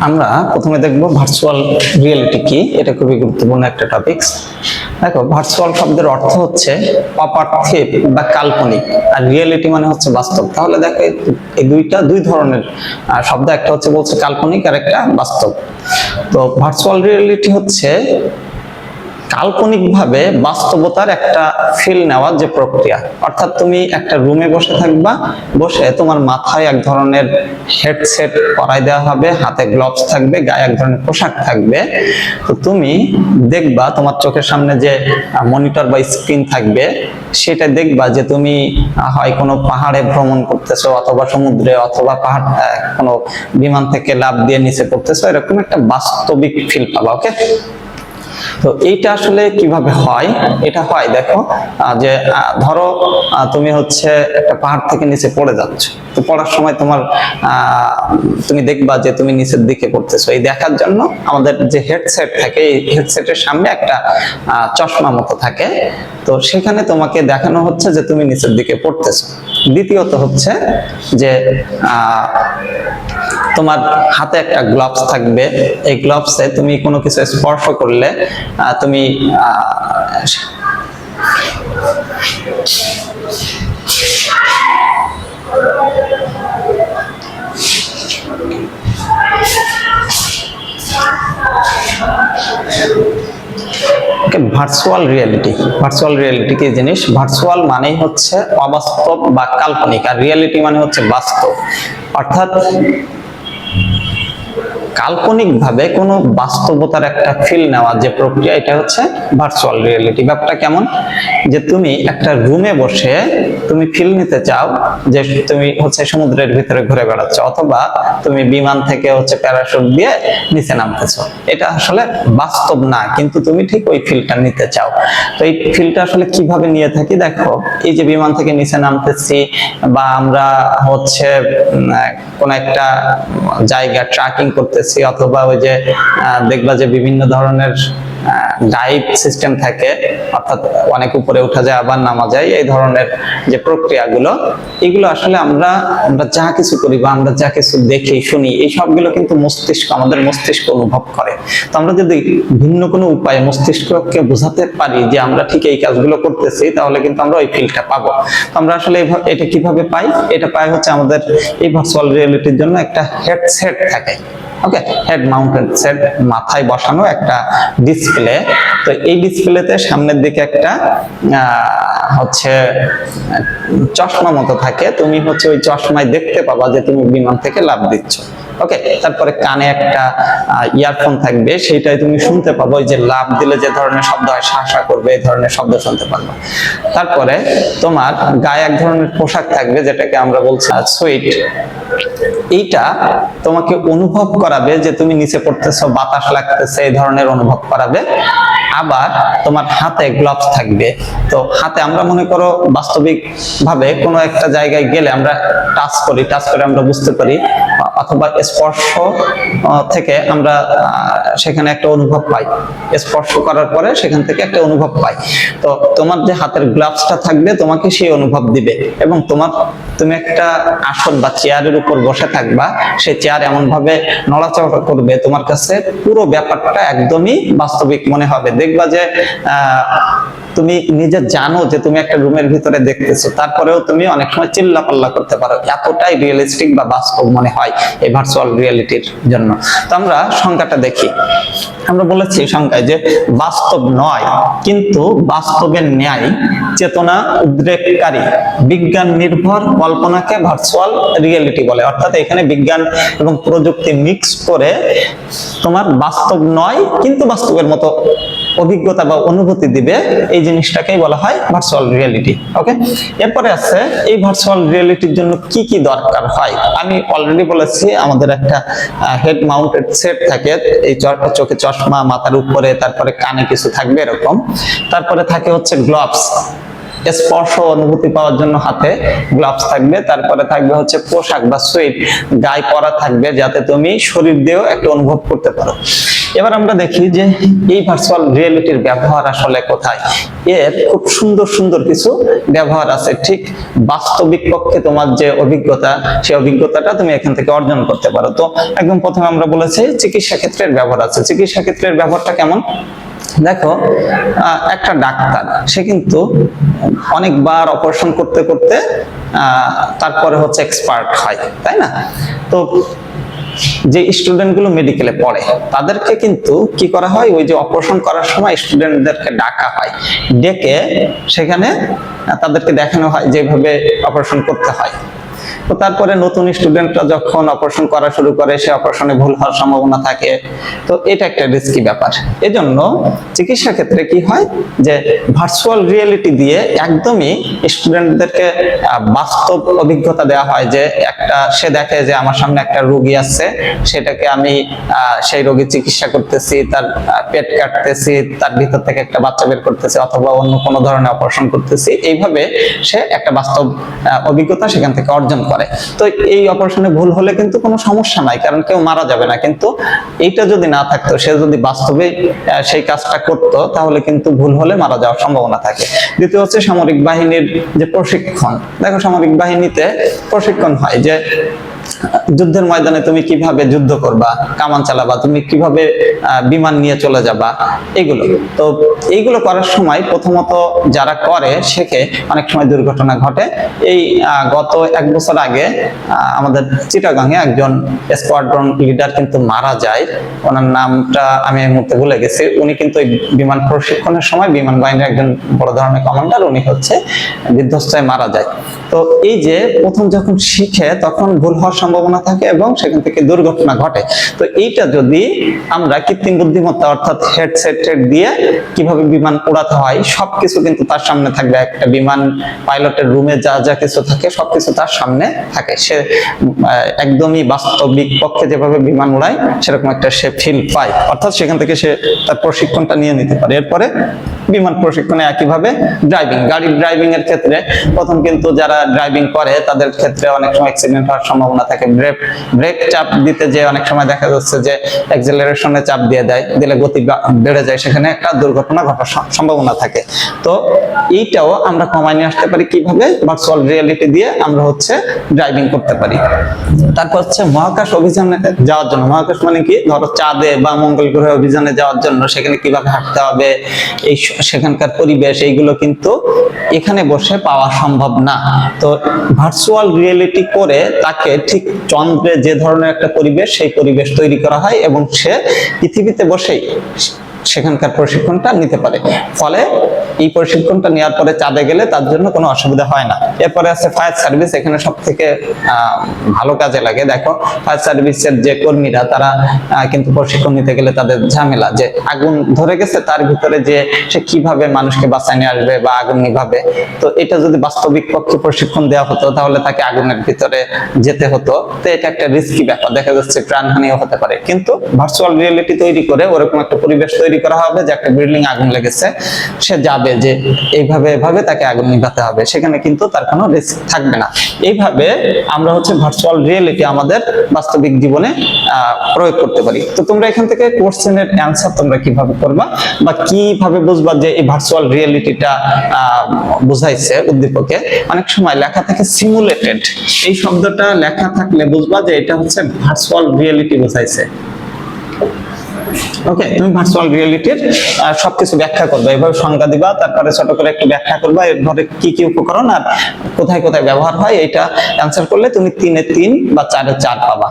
আমরা প্রথমে দেখব ভার্চুয়াল রিয়েলিটি কি? এটা খুবই গুরুত্বপূর্ণ একটা টপিক দেখো ভার্চুয়াল শব্দের অর্থ হচ্ছে অপার্থিব বা কাল্পনিক, আর রিয়েলিটি মানে হচ্ছে বাস্তব। তাহলে দেখো, এই- দুইটা, দুই ধরনের শব্দ, একটা হচ্ছে বলছে কাল্পনিক আর একটা বাস্তব। তো ভার্চুয়াল রিয়েলিটি হচ্ছে কাল্পনিকভাবে বাস্তবতার একটা ফিল নেওয়ার যে প্রক্রিয়া, অর্থাৎ তুমি একটা রুমে বসে থাকবা, বসে তোমার মাথায় এক ধরনের হেডসেট পরাই দেওয়া হবে, হাতে গ্লোভস থাকবে, গায়ে এক ধরনের পোশাক থাকবে। তো তুমি দেখবা তোমার চোখের সামনে যে মনিটর বা স্ক্রিন থাকবে, সেটা দেখবা যে তুমি হয় কোনো পাহাড়ে ভ্রমণ করতেছো অথবা সমুদ্রে অথবা পাহাড় কোনো বিমান থেকে লাভ দিয়ে নিচে পড়তেছো, এরকম একটা বাস্তবিক ফিল পাবা ওকে তো এইটা আসলে কীভাবে হয়? এটা হয়, দেখো যে ধরো তুমি হচ্ছে একটা পাহাড় থেকে নিচে পড়ে যাচ্ছ। তো পড়ার সময় তোমার তুমি দেখবা যে তুমি নিচের দিকে পড়তেছো। এই দেখার জন্য আমাদের যে হেডসেট থাকে, এই হেডসেটের সামনে একটা চশমা মতো থাকে। তো সেখানে তোমাকে দেখানো হচ্ছে যে তুমি নিচের দিকে পড়তেছো। দ্বিতীয়ত হচ্ছে যে তোমার হাতে একটা গ্লাভস থাকবে। এই গ্লাভসে তুমি কোনো কিছু স্পর্শ করলে তুমি ভার্চুয়াল রিয়েলিটি ভার্চুয়াল রিয়েলিটি কি জিনিস? ভার্চুয়াল মানেই হচ্ছে অবাস্তব বা কাল্পনিক, আর রিয়েলিটি মানে হচ্ছে বাস্তব। অর্থাৎ কাল্পনিকভাবে কোনো বাস্তবতার একটা ফিল নেওয়ার যে প্রক্রিয়া, এটা হচ্ছে ভার্চুয়াল রিয়েলিটি ব্যাপারটা কেমন? যে তুমি একটা রুমে বসে তুমি ফিল নিতে চাও যে তুমি হচ্ছে সমুদ্রের ভিতরে ঘুরে বেড়াচ্ছ, অথবা তুমি বিমান থেকে হচ্ছে প্যারাশুট দিয়ে নিচে নামতেছো। এটা আসলে বাস্তব না, কিন্তু তুমি ঠিক ওই ফিলটা নিতে চাও। তো এই ফিলটা আসলে কীভাবে নিয়ে থাকি? দেখো, এই যে বিমান থেকে নিচে নামতেছি, বা আমরা হচ্ছে কোন একটা জায়গা ট্রাকিং করতেছি অথবা ওই যে দেখবা যে বিভিন্ন ধরনের ডাইভ সিস্টেম থাকে, অর্থাৎ অনেক উপরে উঠা যায়, আবার নামা যায়, এই ধরনের যে প্রক্রিয়াগুলো, এগুলো আসলে আমরা আমরা যা কিছু করি বা আমরা যা কিছু দেখি, শুনি, এই সবগুলো কিন্তু মস্তিষ্ক, আমাদের মস্তিষ্ক অনুভব করে। তো আমরা যদি ভিন্ন কোনো উপায়ে মস্তিষ্ককে বোঝাতে পারি যে আমরা ঠিক এই কাজগুলো করতেছি, তাহলে কিন্তু আমরা ওই ফিলটা পাবো। আমরা আসলে এটা কীভাবে পাই? এটা পাই হচ্ছে আমাদের এই ভার্চুয়াল রিয়েলিটির জন্য একটা হেডসেট থাকে। ওকে হেড মাউন্টেড সেট মাথায় বসানো একটা ডিসপ্লে তো এই ডিসপ্লেতে সামনের দিকে একটা হচ্ছে, চশমা মতো থাকে। তুমি হচ্ছে ওই চশমায় দেখতে পাবা যে তুমি বিমান থেকে লাভ দিচ্ছ। ওকে তারপরে কানে একটা ইয়ারফোন থাকবে সেটাই তুমি শুনতে পাবো। যে লাভ দিলে যে ধরনের শব্দ হয় শাসা করবে, এই ধরনের শব্দ শুনতে পারবে। তারপরে তোমার গায়ে এক ধরনের পোশাক থাকবে, যেটাকে আমরা বলছি সুইট এইটা তোমাকে অনুভব করাবে যে তুমি নিচে পড়তেছো, বাতাস লাগতেছে, এই ধরনের অনুভব করাবে। আবার তোমার হাতে গ্লাভস থাকবে। তো হাতে আমরা মনে করো বাস্তবিক ভাবে কোনো একটা জায়গায় গেলে আমরা টাচ করি টাচ করে আমরা বুঝতে পারি অথবা স্পর্শ থেকে আমরা সেখানে একটা অনুভব পাই। স্পর্শ করার পরে সেখান থেকে একটা অনুভব পাই। তো তোমার যে হাতের গ্লাভসটা থাকবে, তোমাকে সেই অনুভব দিবে। এবং তোমার, তুমি একটা আসন বা চেয়ারের উপর বসে থাকবা, সেই চেয়ার এমন ভাবে নড়াচড়া করবে। তোমার কাছে পুরো ব্যাপারটা একদমই বাস্তবিক মনে হবে। দেখবা যে তুমি নিজে জানো যে তুমি একটা রুমের ভিতরে দেখতেছো, তারপরেও তুমি অনেক সময় চিল্লা পাল্লা করতে পারো। এতটাই রিয়েলিস্টিক বা বাস্তব মনে হয় এই ভার্চুয়াল রিয়েলিটির জন্য। তো আমরা সংখ্যাটা দেখি। আমরা বলেছি সংখ্যায় যে বাস্তব নয়, কিন্তু বাস্তবের ন্যায় চেতনা উদ্রেককারী, বিজ্ঞান নির্ভর কল্পনাকে ভার্চুয়াল রিয়েলিটি বলে। অর্থাৎ এখানে বিজ্ঞান এবং প্রযুক্তি মিক্স করে তোমার বাস্তব নয়, কিন্তু বাস্তবের মতো অভিজ্ঞতা বা অনুভূতি দিবে এই জিনিসটাকেই বলা হয় ভার্চুয়াল রিয়েলিটি ওকে এরপরে আছে, এই ভার্চুয়াল রিয়েলিটির জন্য কি কি দরকার হয়? আমি অলরেডি বলেছি, আমাদের একটা হেড মাউন্টেড সেট থাকে, এই চোখে চশমা, মাথার উপরে, তারপরে কানে কিছু থাকবে এরকম। তারপরে থাকে হচ্ছে গ্লাভস স্পর্শ অনুভূতি পাওয়ার জন্য হাতে গ্লাভস থাকবে। তারপরে থাকবে হচ্ছে পোশাক বা সুইট গায়ে পরা থাকবে, যাতে তুমি শরীর দিয়েও একটা অনুভব করতে পারো। এবার আমরা দেখি যে এই ভার্চুয়াল রিয়েলিটির ব্যবহার আসলে কোথায়। এর খুব সুন্দর সুন্দর কিছু ব্যবহার আছে। ঠিক বাস্তবিক পক্ষে তোমার যে অভিজ্ঞতা, সেই অভিজ্ঞতাটা তুমি এখান থেকে অর্জন করতে পারো। তো একদম প্রথমে আমরা বলেছি চিকিৎসা ক্ষেত্রের ব্যবহার আছে। চিকিৎসা ক্ষেত্রের ব্যবহারটা কেমন? দেখো একটা ডাক্তার, সে কিন্তু অনেকবার অপারেশন করতে করতে তারপরে হচ্ছে এক্সপার্ট হয়, তাই না? তো যে স্টুডেন্টগুলো মেডিকেলে পড়ে, তাদেরকে কিন্তু কি করা হয়? ওই যে অপারেশন করার সময় স্টুডেন্টদেরকে ডাকা হয়। ডেকে সেখানে তাদেরকে দেখানো হয় যেভাবে অপারেশন করতে হয়। তো তারপরে নতুন স্টুডেন্টরা যখন অপারেশন করা শুরু করে, সে অপারেশনে ভুল হওয়ার সম্ভাবনা থাকে। তো এটা একটা রিস্কি ব্যাপার। এজন্য চিকিৎসা ক্ষেত্রে কি হয় যে ভার্চুয়াল রিয়েলিটি দিয়ে একদমই স্টুডেন্টদেরকে বাস্তব অভিজ্ঞতা দেওয়া হয় যে একটা, সে দেখে যে আমার সামনে একটা রোগী আছে সেটাকে আমি সেই রোগীর চিকিৎসা করতেছি, তার পেট কাটতেছি, তার ভিতর থেকে একটা বাচ্চা বের করতেছি অথবা অন্য কোনো ধরনের অপারেশন করতেছি। এইভাবে সে একটা বাস্তব অভিজ্ঞতা সেখান থেকে অর্জন করে। তো এই অপারেশনে ভুল হলে কিন্তু কোনো সমস্যা নাই, কারণ কেউ মারা যাবে না। কিন্তু এইটা যদি না থাকতো, সে যদি বাস্তবে সেই কাজটা করতো, তাহলে কিন্তু ভুল হলে মারা যাওয়ার সম্ভাবনা থাকে। দ্বিতীয় হচ্ছে সামরিক বাহিনীর যে প্রশিক্ষণ। দেখো সামরিক বাহিনীতে প্রশিক্ষণ হয় যে যুদ্ধের ময়দানে তুমি কীভাবে যুদ্ধ করবা, কামান চালাবা, তুমি কীভাবে বিমান নিয়ে চলে যাবা, এগুলো। তো এইগুলো করার সময় প্রথমত যারা করে শেখে, অনেক সময় দুর্ঘটনা ঘটে। এই গত এক বছর আগে আমাদের চিটাগাংয়ে একজন স্কোয়াড্রন লিডার কিন্তু মারা যায়। ওনার নামটা আমি এই মুহূর্তে ভুলে গেছি। উনি কিন্তু বিমান প্রশিক্ষণের সময় বিমান বাহিনীর একজন বড় ধরনের কমান্ডার উনি হচ্ছে বিধ্বস্তায় মারা যায়। তো এই যে প্রথম যখন শিখে, তখন ভুল হওয়ার সম্ভাবনা থাকে এবং সেখান থেকে দুর্ঘটনা ঘটে। তো এইটা যদি আমরা কৃত্রিম বুদ্ধিমত্তা অর্থাৎ হেডসেট দিয়ে কীভাবে বিমান উড়াতে হয়, সবকিছু কিন্তু তার সামনে থাকবে। একটা বিমান পাইলটের রুমে যা যা কিছু থাকে, সবকিছু তার সামনে থাকে। সে একদমই বাস্তবিক পক্ষে যেভাবে বিমান উড়ায়, সেরকম একটা সে ফিল পায়। অর্থাৎ সেখান থেকে সে তার প্রশিক্ষণটা নিয়ে নিতে পারে। এরপরে বিমান প্রশিক্ষণে একইভাবে ড্রাইভিং গাড়ির ড্রাইভিং এর ক্ষেত্রে প্রথম কিন্তু যারা ড্রাইভিং করে, তাদের ক্ষেত্রে অনেক সময় অ্যাক্সিডেন্ট হওয়ার সম্ভাবনা থাকে। ব্রেক ব্রেক চাপ দিতে যে অনেক সময় দেখা যাচ্ছে যে অ্যাক্সেলারেশনে চাপ দিয়ে দেয়, দিলে গতি বেড়ে যায়। সেখানে একটা দুর্ঘটনা ঘটার সম্ভাবনা থাকে। তো এইটাও আমরা কমায় নিয়ে আসতে পারি কীভাবে? ভার্চুয়াল রিয়েলিটি দিয়ে আমরা হচ্ছে ড্রাইভিং করতে পারি। তারপর হচ্ছে মহাকাশ অভিযানে যাওয়ার জন্য। মহাকাশ মানে কি? ধরো চাঁদে বা মঙ্গল গ্রহে অভিযানে যাওয়ার জন্য সেখানে কীভাবে হাঁটতে হবে? এই সেখানকার পরিবেশ, এইগুলো কিন্তু এখানে বসে পাওয়া সম্ভব না। তো ভার্চুয়াল রিয়েলিটি করে তাকে ঠিক চন্দ্রে যে ধরনের একটা পরিবেশ, সেই পরিবেশ তৈরি করা হয় এবং সে পৃথিবীতে বসেই সেখানকার প্রশিক্ষণটা নিতে পারে। ফলে এই প্রশিক্ষণটা নেওয়ার পরে চাঁদে গেলে তার জন্য কোনো অসুবিধা হয় না। এরপরে আছে ফায়ার সার্ভিস, এখানে সব থেকে ভালো কাজে লাগে। দেখো, ফায়ার সার্ভিসের যে কর্মীরা, তারা কিন্তু প্রশিক্ষণ নিতে গেলে তাদের ঝামেলা যে আগুন ধরে গেছে, তার ভিতরে যে সে কীভাবে মানুষকে বাঁচায় নিয়ে আসবে বা আগুন নিভাবে। তো এটা যদি বাস্তবিক পক্ষে প্রশিক্ষণ দেওয়া হতো, তাহলে তাকে আগুনের ভিতরে যেতে হতো। তো এটা একটা রিস্কি ব্যাপার। দেখা যাচ্ছে প্রাণহানিও হতে পারে। কিন্তু ভার্চুয়াল রিয়েলিটি তৈরি করে, ওরকম একটা পরিবেশ তৈরি করা হবে যে একটা বিল্ডিং আগুন লেগেছে। সে যাবে যে এইভাবে এভাবে তাকে আগুন নিভাতে হবে। সেখানে কিন্তু তার কোনো রিস্ক থাকবে না। এইভাবে আমরা হচ্ছে ভার্চুয়াল রিয়েলিটি আমাদের বাস্তবিক জীবনে প্রয়োগ করতে পারি। তো তোমরা এখান থেকে কোশ্চেনের অ্যান্সার তোমরা কীভাবে করবা বা কীভাবে বুঝবা যে এই ভার্চুয়াল রিয়েলিটিটা বুঝাইছে উদ্দীপকে? অনেক সময় লেখা থাকে সিমুলেটেড এই শব্দটা লেখা থাকলে বুঝবা যে এটা হচ্ছে ভার্চুয়াল রিয়েলিটি বুঝাইছে। ওকে তুমি ভার্চুয়াল রিয়েলিটির সবকিছু ব্যাখ্যা করবে। এভাবে সংজ্ঞা দিবা, তারপরে ছোট করে একটু ব্যাখ্যা করবা, এরপরে কি কি উপকরণ আর কোথায় কোথায় ব্যবহার হয় এটা অ্যান্সার করলে তুমি তিনে তিন বা চারে চার পাবা।